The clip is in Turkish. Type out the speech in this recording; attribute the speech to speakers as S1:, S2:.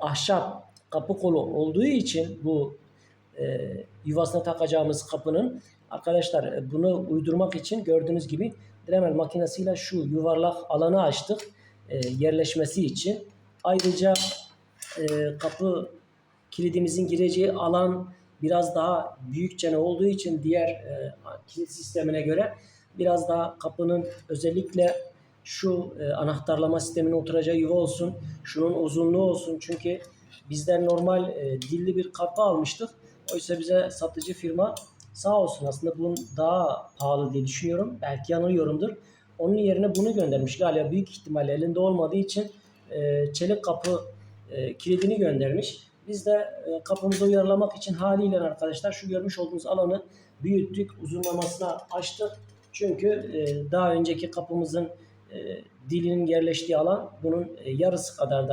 S1: ahşap kapı kolu olduğu için bu e, yuvasına takacağımız kapının arkadaşlar e, bunu uydurmak için gördüğünüz gibi Dremel makinesiyle şu yuvarlak alanı açtık e, yerleşmesi için. Ayrıca e, kapı kilidimizin gireceği alan biraz daha büyükçe olduğu için diğer e, kilit sistemine göre biraz daha kapının özellikle şu e, anahtarlama sistemine oturacağı yuva olsun, şunun uzunluğu olsun. Çünkü bizden normal e, dilli bir kapı almıştık. Oysa bize satıcı firma sağ olsun aslında bunun daha pahalı diye düşünüyorum. Belki yanılıyorumdur. Onun yerine bunu göndermiş. Galiba büyük ihtimalle elinde olmadığı için e, çelik kapı e, kilidini göndermiş. Biz de e, kapımızı uyarlamak için haliyle arkadaşlar şu görmüş olduğunuz alanı büyüttük. Uzunlamasına açtık. Çünkü e, daha önceki kapımızın e, dilinin yerleştiği alan bunun e, yarısı kadardı